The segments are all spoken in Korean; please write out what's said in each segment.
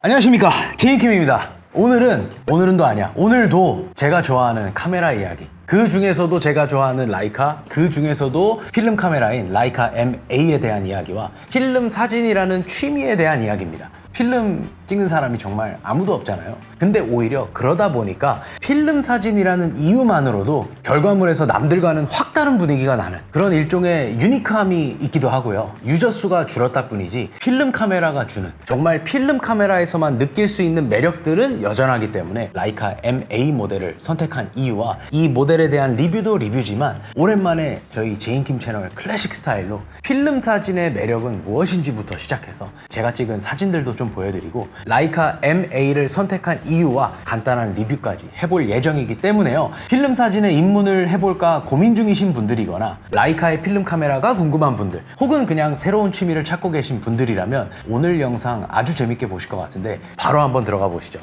안녕하십니까. 제이킴입니다. 오늘은 오늘은도 아니야. 오늘도 제가 좋아하는 카메라 이야기. 그 중에서도 제가 좋아하는 라이카 그 중에서도 필름 카메라인 라이카 MA에 대한 이야기와 필름 사진이라는 취미에 대한 이야기입니다 필름 찍는 사람이 정말 아무도 없잖아요. 근데 오히려 그러다 보니까 필름 사진이라는 이유만으로도 결과물에서 남들과는 확 다른 분위기가 나는 그런 일종의 유니크함이 있기도 하고요. 유저 수가 줄었다 뿐이지 필름 카메라가 주는 정말 필름 카메라에서만 느낄 수 있는 매력들은 여전하기 때문에 라이카 MA 모델을 선택한 이유와 이 모델에 대한 리뷰도 리뷰지만 오랜만에 저희 제인킴 채널 클래식 스타일로 필름 사진의 매력은 무엇인지부터 시작해서 제가 찍은 사진들도 좀 보여드리고 라이카 MA를 선택한 이유와 간단한 리뷰까지 해볼 예정이기 때문에요. 필름 사진에 입문을 해볼까 고민 중이신 분들이거나 라이카의 필름 카메라가 궁금한 분들 혹은 그냥 새로운 취미를 찾고 계신 분들이라면 오늘 영상 아주 재밌게 보실 것 같은데 바로 한번 들어가 보시죠.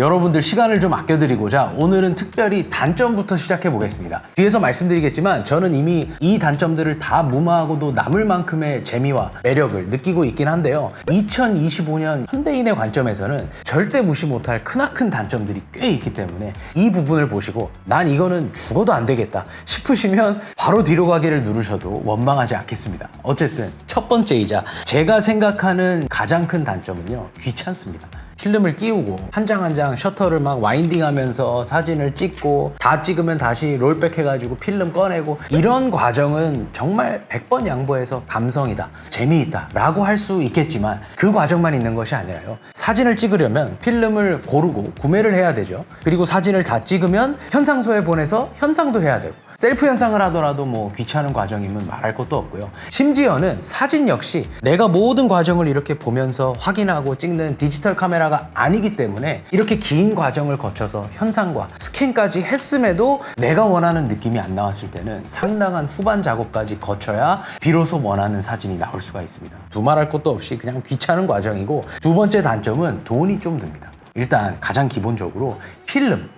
여러분들 시간을 좀 아껴드리고자 오늘은 특별히 단점부터 시작해 보겠습니다. 뒤에서 말씀드리겠지만 저는 이미 이 단점들을 다 무마하고도 남을 만큼의 재미와 매력을 느끼고 있긴 한데요. 2025년 현대인의 관점에서는 절대 무시 못할 크나큰 단점들이 꽤 있기 때문에 이 부분을 보시고 난 이거는 죽어도 안 되겠다 싶으시면 바로 뒤로 가기를 누르셔도 원망하지 않겠습니다. 어쨌든 첫 번째이자 제가 생각하는 가장 큰 단점은요. 귀찮습니다. 필름을 끼우고 한 장 한 장 셔터를 막 와인딩 하면서 사진을 찍고 다 찍으면 다시 롤백 해가지고 필름 꺼내고 이런 과정은 정말 100번 양보해서 감성이다, 재미있다 라고 할 수 있겠지만 그 과정만 있는 것이 아니라요. 사진을 찍으려면 필름을 고르고 구매를 해야 되죠. 그리고 사진을 다 찍으면 현상소에 보내서 현상도 해야 되고 셀프 현상을 하더라도 뭐 귀찮은 과정이면 말할 것도 없고요. 심지어는 사진 역시 내가 모든 과정을 이렇게 보면서 확인하고 찍는 디지털 카메라가 아니기 때문에 이렇게 긴 과정을 거쳐서 현상과 스캔까지 했음에도 내가 원하는 느낌이 안 나왔을 때는 상당한 후반 작업까지 거쳐야 비로소 원하는 사진이 나올 수가 있습니다. 두말할 것도 없이 그냥 귀찮은 과정이고 두 번째 단점은 돈이 좀 듭니다. 일단 가장 기본적으로 필름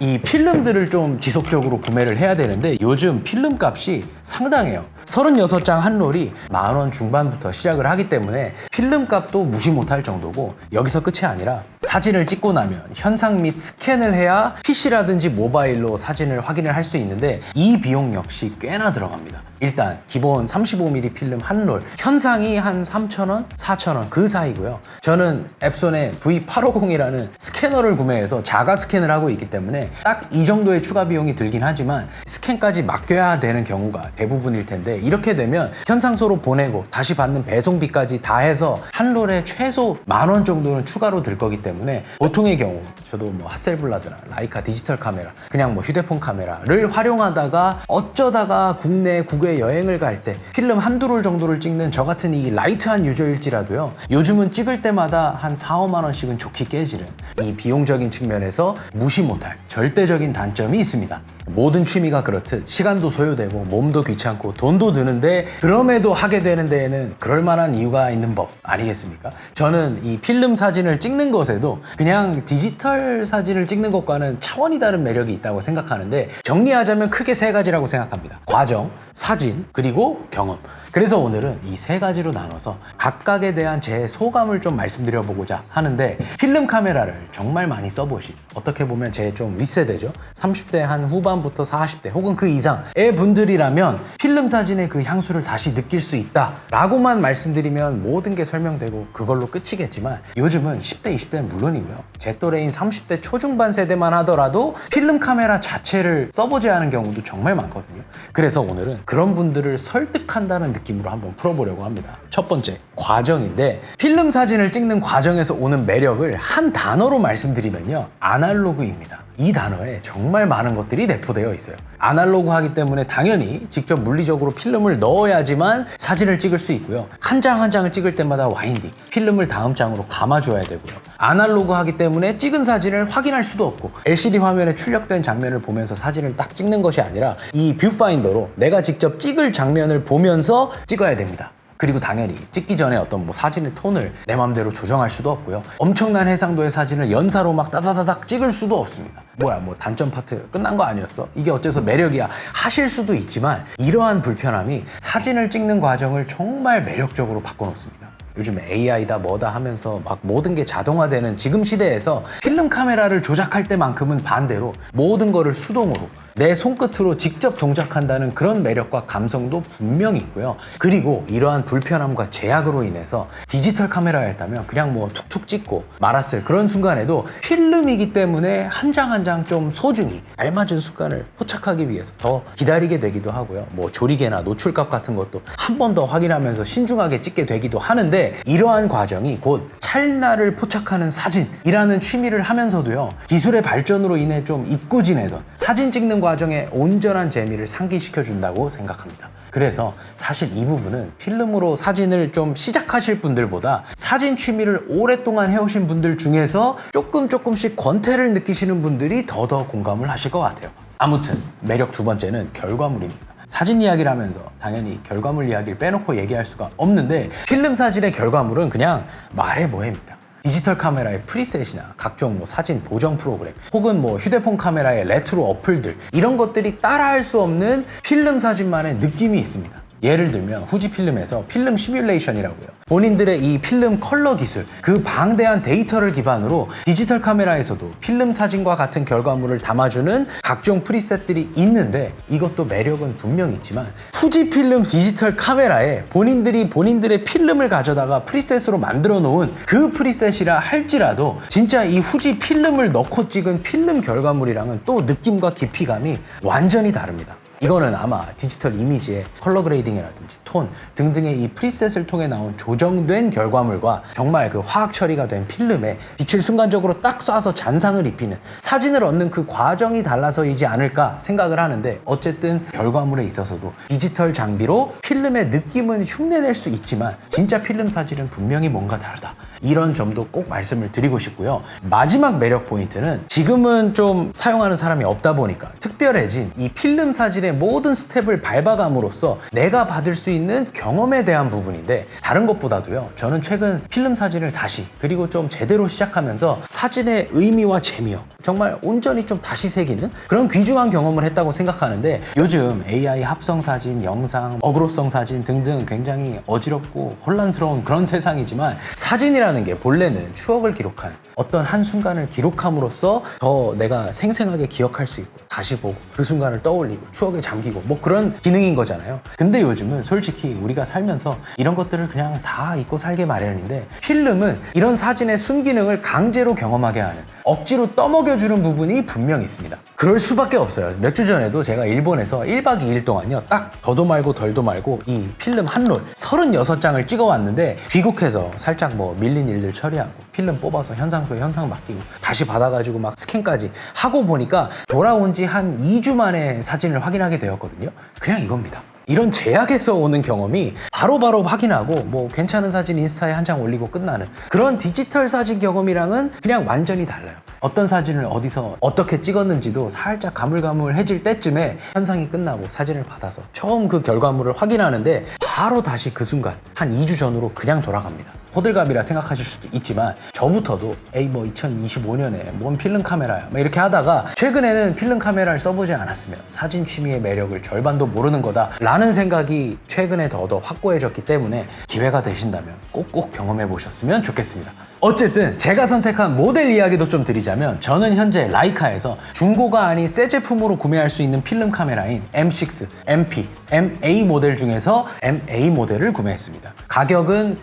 이 필름들을 좀 지속적으로 구매를 해야 되는데 요즘 필름 값이 상당해요. 36장 한 롤이 만 원 중반부터 시작을 하기 때문에 필름 값도 무시 못할 정도고 여기서 끝이 아니라 사진을 찍고 나면 현상 및 스캔을 해야 PC라든지 모바일로 사진을 확인을 할 수 있는데 이 비용 역시 꽤나 들어갑니다. 일단 기본 35mm 필름 한 롤 현상이 한 3,000원, 4,000원 그 사이고요. 저는 앱손의 V850이라는 스캐너를 구매해서 자가 스캔을 하고 있기 때문에 딱 이 정도의 추가 비용이 들긴 하지만 스캔까지 맡겨야 되는 경우가 대부분일 텐데 이렇게 되면 현상소로 보내고 다시 받는 배송비까지 다 해서 한 롤에 최소 만 원 정도는 추가로 들 거기 때문에 보통의 경우 저도 뭐 핫셀블라드나 라이카 디지털 카메라 그냥 뭐 휴대폰 카메라를 활용하다가 어쩌다가 국내 국외 여행을 갈 때 필름 한두 롤 정도를 찍는 저 같은 이 라이트한 유저일지라도요 요즘은 찍을 때마다 한 4, 5만 원씩은 좋게 깨지는 이 비용적인 측면에서 무시 못할 절대적인 단점이 있습니다 모든 취미가 그렇듯 시간도 소요되고 몸도 귀찮고 돈도 드는데 그럼에도 하게 되는 데에는 그럴 만한 이유가 있는 법 아니겠습니까? 저는 이 필름 사진을 찍는 것에도 그냥 디지털 사진을 찍는 것과는 차원이 다른 매력이 있다고 생각하는데 정리하자면 크게 세 가지라고 생각합니다. 과정, 사진, 그리고 경험. 그래서 오늘은 이 세 가지로 나눠서 각각에 대한 제 소감을 좀 말씀드려 보고자 하는데 필름 카메라를 정말 많이 써보신 어떻게 보면 제 좀 윗세대죠 30대 한 후반부터 40대 혹은 그 이상의 분들이라면 필름 사진의 그 향수를 다시 느낄 수 있다 라고만 말씀드리면 모든 게 설명되고 그걸로 끝이겠지만 요즘은 10대 20대는 물론이고요 제 또래인 30대 초중반 세대만 하더라도 필름 카메라 자체를 써보지 않은 경우도 정말 많거든요 그래서 오늘은 그런 분들을 설득한다는 느낌으로 한번 풀어보려고 합니다. 첫 번째, 과정인데 필름 사진을 찍는 과정에서 오는 매력을 한 단어로 말씀드리면요. 아날로그입니다. 이 단어에 정말 많은 것들이 내포되어 있어요. 아날로그 하기 때문에 당연히 직접 물리적으로 필름을 넣어야지만 사진을 찍을 수 있고요. 한장한 장을 찍을 때마다 와인딩, 필름을 다음 장으로 감아줘야 되고요. 아날로그 하기 때문에 찍은 사진을 확인할 수도 없고 LCD 화면에 출력된 장면을 보면서 사진을 딱 찍는 것이 아니라 이 뷰파인더로 내가 직접 찍을 장면을 보면서 찍어야 됩니다. 그리고 당연히 찍기 전에 어떤 뭐 사진의 톤을 내 맘대로 조정할 수도 없고요. 엄청난 해상도의 사진을 연사로 막 따다다닥 찍을 수도 없습니다. 뭐야 뭐 단점 파트 끝난 거 아니었어? 이게 어째서 매력이야 하실 수도 있지만 이러한 불편함이 사진을 찍는 과정을 정말 매력적으로 바꿔놓습니다. 요즘 AI다 뭐다 하면서 막 모든 게 자동화되는 지금 시대에서 필름 카메라를 조작할 때만큼은 반대로 모든 거를 수동으로 내 손끝으로 직접 종작한다는 그런 매력과 감성도 분명히 있고요. 그리고 이러한 불편함과 제약으로 인해서 디지털 카메라였다면 그냥 뭐 툭툭 찍고 말았을 그런 순간에도 필름이기 때문에 한 장 한 장 좀 소중히 알맞은 순간을 포착하기 위해서 더 기다리게 되기도 하고요. 뭐 조리개나 노출값 같은 것도 한 번 더 확인하면서 신중하게 찍게 되기도 하는데 이러한 과정이 곧 찰나를 포착하는 사진이라는 취미를 하면서도요. 기술의 발전으로 인해 좀 잊고 지내던 사진 찍는 과 정에 온전한 재미를 상기시켜 준다고 생각합니다. 그래서 사실 이 부분은 필름으로 사진을 좀 시작하실 분들보다 사진 취미를 오랫동안 해오신 분들 중에서 조금 조금씩 권태를 느끼시는 분들이 더더 공감을 하실 것 같아요. 아무튼 매력 두 번째는 결과물입니다. 사진 이야기를 하면서 당연히 결과물 이야기를 빼놓고 얘기할 수가 없는데 필름 사진의 결과물은 그냥 말해 뭐해입니다. 디지털 카메라의 프리셋이나 각종 뭐 사진 보정 프로그램 혹은 뭐 휴대폰 카메라의 레트로 어플들 이런 것들이 따라할 수 없는 필름 사진만의 느낌이 있습니다. 예를 들면 후지 필름에서 필름 시뮬레이션이라고요. 본인들의 이 필름 컬러 기술, 그 방대한 데이터를 기반으로 디지털 카메라에서도 필름 사진과 같은 결과물을 담아주는 각종 프리셋들이 있는데 이것도 매력은 분명 있지만 후지 필름 디지털 카메라에 본인들이 본인들의 필름을 가져다가 프리셋으로 만들어 놓은 그 프리셋이라 할지라도 진짜 이 후지 필름을 넣고 찍은 필름 결과물이랑은 또 느낌과 깊이감이 완전히 다릅니다. 이거는 아마 디지털 이미지의 컬러 그레이딩이라든지 톤 등등의 이 프리셋을 통해 나온 조정된 결과물과 정말 그 화학 처리가 된 필름에 빛을 순간적으로 딱 쏴서 잔상을 입히는 사진을 얻는 그 과정이 달라서이지 않을까 생각을 하는데 어쨌든 결과물에 있어서도 디지털 장비로 필름의 느낌은 흉내낼 수 있지만 진짜 필름 사진은 분명히 뭔가 다르다. 이런 점도 꼭 말씀을 드리고 싶고요. 마지막 매력 포인트는 지금은 좀 사용하는 사람이 없다 보니까 특별해진 이 필름 사진의 모든 스텝을 밟아감으로써 내가 받을 수 있는 경험에 대한 부분인데 다른 것보다도요. 저는 최근 필름 사진을 다시 그리고 좀 제대로 시작하면서 사진의 의미와 재미요. 정말 온전히 좀 다시 새기는 그런 귀중한 경험을 했다고 생각하는데 요즘 AI 합성 사진, 영상, 어그로성 사진 등등 굉장히 어지럽고 혼란스러운 그런 세상이지만 사진이라 는 게 본래는 추억을 기록한 어떤 한 순간을 기록함으로써 더 내가 생생하게 기억할 수 있고 다시 보고 그 순간을 떠올리고 추억에 잠기고 뭐 그런 기능인 거잖아요. 근데 요즘은 솔직히 우리가 살면서 이런 것들을 그냥 다 잊고 살게 마련인데 필름은 이런 사진의 순기능을 강제로 경험하게 하는 억지로 떠먹여주는 부분이 분명히 있습니다. 그럴 수밖에 없어요. 몇 주 전에도 제가 일본에서 1박 2일 동안요. 딱 더도 말고 덜도 말고 이 필름 한 롤 36장을 찍어 왔는데 귀국해서 살짝 뭐 밀린 일들 처리하고 필름 뽑아서 현상소에 현상 맡기고 다시 받아가지고 막 스캔까지 하고 보니까 돌아온 지한 2주 만에 사진을 확인하게 되었거든요. 그냥 이겁니다. 이런 제약에서 오는 경험이 바로 바로 확인하고 뭐 괜찮은 사진 인스타에 한 장 올리고 끝나는 그런 디지털 사진 경험이랑은 그냥 완전히 달라요. 어떤 사진을 어디서 어떻게 찍었는지도 살짝 가물가물해질 때쯤에 현상이 끝나고 사진을 받아서 처음 그 결과물을 확인하는데 바로 다시 그 순간 한 2주 전으로 그냥 돌아갑니다. 호들갑이라 생각하실 수도 있지만 저부터도 에이 뭐 2025년에 뭔 필름 카메라야 막 이렇게 하다가 최근에는 필름 카메라를 써보지 않았으면 사진 취미의 매력을 절반도 모르는 거다 라는 생각이 최근에 더더 확고해졌기 때문에 기회가 되신다면 꼭꼭 경험해 보셨으면 좋겠습니다. 어쨌든 제가 선택한 모델 이야기도 좀 드리자면 저는 현재 라이카에서 중고가 아닌 새 제품으로 구매할 수 있는 필름 카메라인 M6, MP, MA 모델 중에서 MA 모델을 구매했습니다. 가격은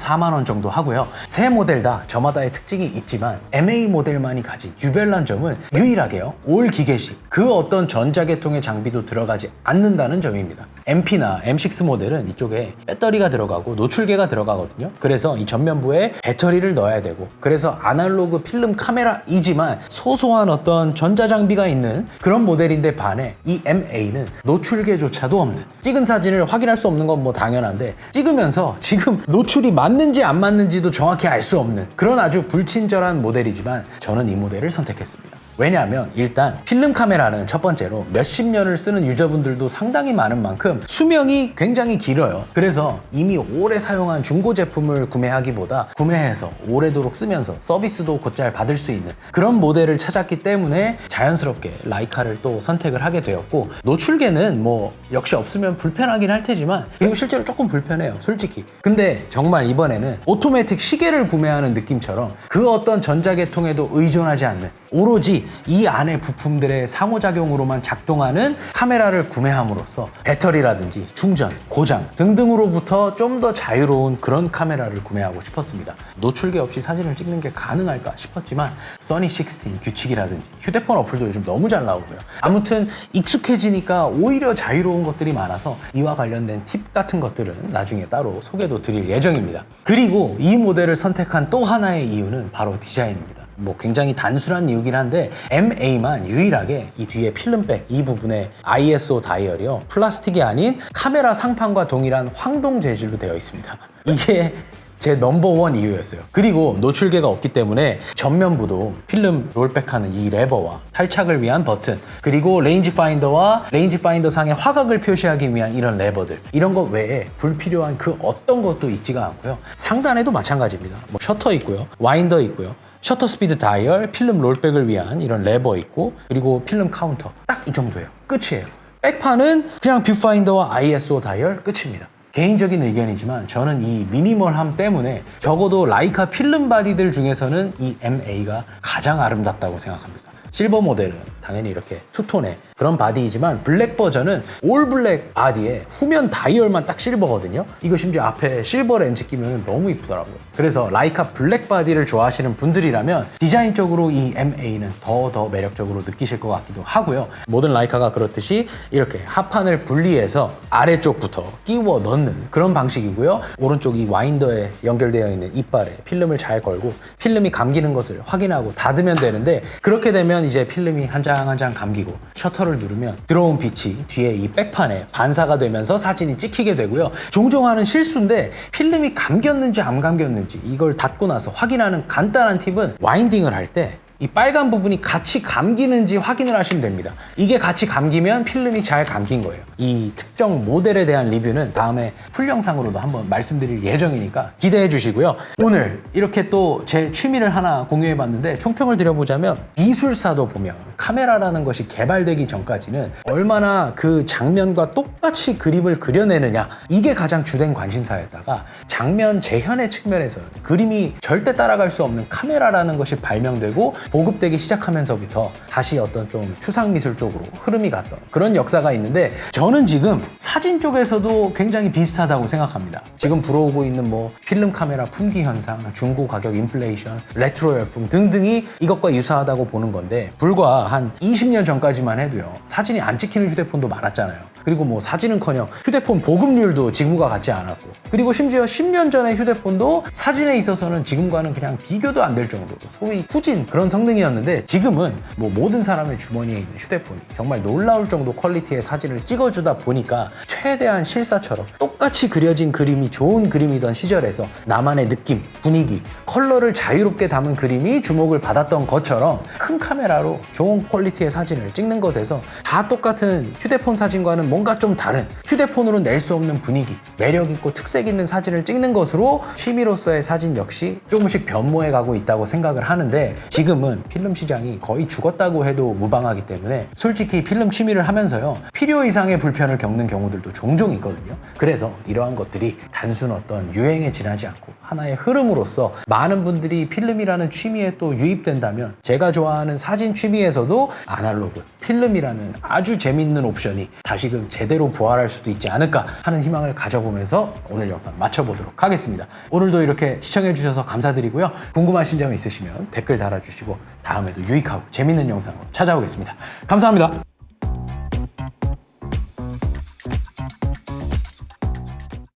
934만 원 정도 하고요. 세 모델 다 저마다의 특징이 있지만 MA 모델만이 가진 유별난 점은 유일하게요. 올 기계식 그 어떤 전자계통의 장비도 들어가지 않는다는 점입니다. MP나 M6 모델은 이쪽에 배터리가 들어가고 노출계가 들어가거든요. 그래서 이 전면부에 배터리를 넣어야 되고 그래서 아날로그 필름 카메라이지만 소소한 어떤 전자장비가 있는 그런 모델인데 반해 이 MA는 노출계조차도 없는 찍은 사진을 확인할 수 없는 건 뭐 당연한데 찍으면서 지금 노출이 맞는지 안 맞는지도 정확히 알 수 없는 그런 아주 불친절한 모델이지만 저는 이 모델을 선택했습니다. 왜냐하면 일단 필름 카메라는 첫 번째로 몇십 년을 쓰는 유저분들도 상당히 많은 만큼 수명이 굉장히 길어요. 그래서 이미 오래 사용한 중고 제품을 구매하기보다 구매해서 오래도록 쓰면서 서비스도 곧잘 받을 수 있는 그런 모델을 찾았기 때문에 자연스럽게 라이카를 또 선택을 하게 되었고 노출계는 뭐 역시 없으면 불편하긴 할 테지만 그리고 실제로 조금 불편해요 솔직히 근데 정말 이번에는 오토매틱 시계를 구매하는 느낌처럼 그 어떤 전자계통에도 의존하지 않는 오로지 이 안에 부품들의 상호작용으로만 작동하는 카메라를 구매함으로써 배터리라든지 충전, 고장 등등으로부터 좀 더 자유로운 그런 카메라를 구매하고 싶었습니다. 노출계 없이 사진을 찍는 게 가능할까 싶었지만 써니 16 규칙이라든지 휴대폰 어플도 요즘 너무 잘 나오고요. 아무튼 익숙해지니까 오히려 자유로운 것들이 많아서 이와 관련된 팁 같은 것들은 나중에 따로 소개도 드릴 예정입니다. 그리고 이 모델을 선택한 또 하나의 이유는 바로 디자인입니다. 뭐 굉장히 단순한 이유긴 한데 MA만 유일하게 이 뒤에 필름백 이 부분에 ISO 다이얼이요 플라스틱이 아닌 카메라 상판과 동일한 황동 재질로 되어 있습니다. 이게 제 넘버원 이유였어요. 그리고 노출계가 없기 때문에 전면부도 필름 롤백하는 이 레버와 탈착을 위한 버튼, 그리고 레인지 파인더와 레인지 파인더 상의 화각을 표시하기 위한 이런 레버들, 이런 것 외에 불필요한 그 어떤 것도 있지가 않고요. 상단에도 마찬가지입니다. 뭐 셔터 있고요, 와인더 있고요. 셔터 스피드 다이얼, 필름 롤백을 위한 이런 레버 있고, 그리고 필름 카운터. 딱 이 정도예요. 끝이에요. 백판은 그냥 뷰파인더와 ISO 다이얼 끝입니다. 개인적인 의견이지만 저는 이 미니멀함 때문에 적어도 라이카 필름 바디들 중에서는 이 MA가 가장 아름답다고 생각합니다. 실버 모델은 당연히 이렇게 투톤의 그런 바디이지만 블랙 버전은 올 블랙 바디에 후면 다이얼만 딱 실버거든요. 이거 심지어 앞에 실버 렌즈 끼면 너무 이쁘더라고요. 그래서 라이카 블랙 바디를 좋아하시는 분들이라면 디자인적으로 이 MA는 더 더 매력적으로 느끼실 것 같기도 하고요. 모든 라이카가 그렇듯이 이렇게 하판을 분리해서 아래쪽부터 끼워 넣는 그런 방식이고요. 오른쪽 이 와인더에 연결되어 있는 이빨에 필름을 잘 걸고 필름이 감기는 것을 확인하고 닫으면 되는데 그렇게 되면 이제 필름이 한 장 한 장 감기고 셔터를 누르면 들어온 빛이 뒤에 이 백판에 반사가 되면서 사진이 찍히게 되고요. 종종 하는 실수인데 필름이 감겼는지 안 감겼는지 이걸 닫고 나서 확인하는 간단한 팁은 와인딩을 할 때 이 빨간 부분이 같이 감기는지 확인을 하시면 됩니다. 이게 같이 감기면 필름이 잘 감긴 거예요. 이 특정 모델에 대한 리뷰는 다음에 풀 영상으로도 한번 말씀드릴 예정이니까 기대해 주시고요. 오늘 이렇게 또 제 취미를 하나 공유해 봤는데 총평을 드려보자면 기술사도 보면 카메라라는 것이 개발되기 전까지는 얼마나 그 장면과 똑같이 그림을 그려내느냐 이게 가장 주된 관심사였다가 장면 재현의 측면에서 그림이 절대 따라갈 수 없는 카메라라는 것이 발명되고 보급되기 시작하면서부터 다시 어떤 좀 추상 미술 쪽으로 흐름이 갔던 그런 역사가 있는데 저는 지금 사진 쪽에서도 굉장히 비슷하다고 생각합니다. 지금 불어오고 있는 뭐 필름 카메라 품귀 현상, 중고 가격 인플레이션, 레트로 열풍 등등이 이것과 유사하다고 보는 건데 불과 한 20년 전까지만 해도요 사진이 안 찍히는 휴대폰도 많았잖아요. 그리고 뭐 사진은커녕 휴대폰 보급률도 지금과 같지 않았고 그리고 심지어 10년 전의 휴대폰도 사진에 있어서는 지금과는 그냥 비교도 안 될 정도로 소위 후진 그런 성 능이었는데 지금은 뭐 모든 사람의 주머니에 있는 휴대폰이 정말 놀라울 정도 퀄리티의 사진을 찍어주다 보니까 최대한 실사처럼 똑같이 그려진 그림이 좋은 그림이던 시절에서 나만의 느낌, 분위기, 컬러를 자유롭게 담은 그림이 주목을 받았던 것처럼 큰 카메라로 좋은 퀄리티의 사진을 찍는 것에서 다 똑같은 휴대폰 사진과는 뭔가 좀 다른 휴대폰으로 낼 수 없는 분위기, 매력 있고 특색 있는 사진을 찍는 것으로 취미로서의 사진 역시 조금씩 변모해 가고 있다고 생각을 하는데 지금은 필름 시장이 거의 죽었다고 해도 무방하기 때문에 솔직히 필름 취미를 하면서요 필요 이상의 불편을 겪는 경우들도 종종 있거든요. 그래서 이러한 것들이 단순 어떤 유행에 지나지 않고 하나의 흐름으로서 많은 분들이 필름이라는 취미에 또 유입된다면 제가 좋아하는 사진 취미에서도 아날로그, 필름이라는 아주 재밌는 옵션이 다시금 제대로 부활할 수도 있지 않을까 하는 희망을 가져보면서 오늘 영상 마쳐보도록 하겠습니다. 오늘도 이렇게 시청해주셔서 감사드리고요. 궁금하신 점 있으시면 댓글 달아주시고 다음에도 유익하고 재밌는 영상으로 찾아오겠습니다. 감사합니다.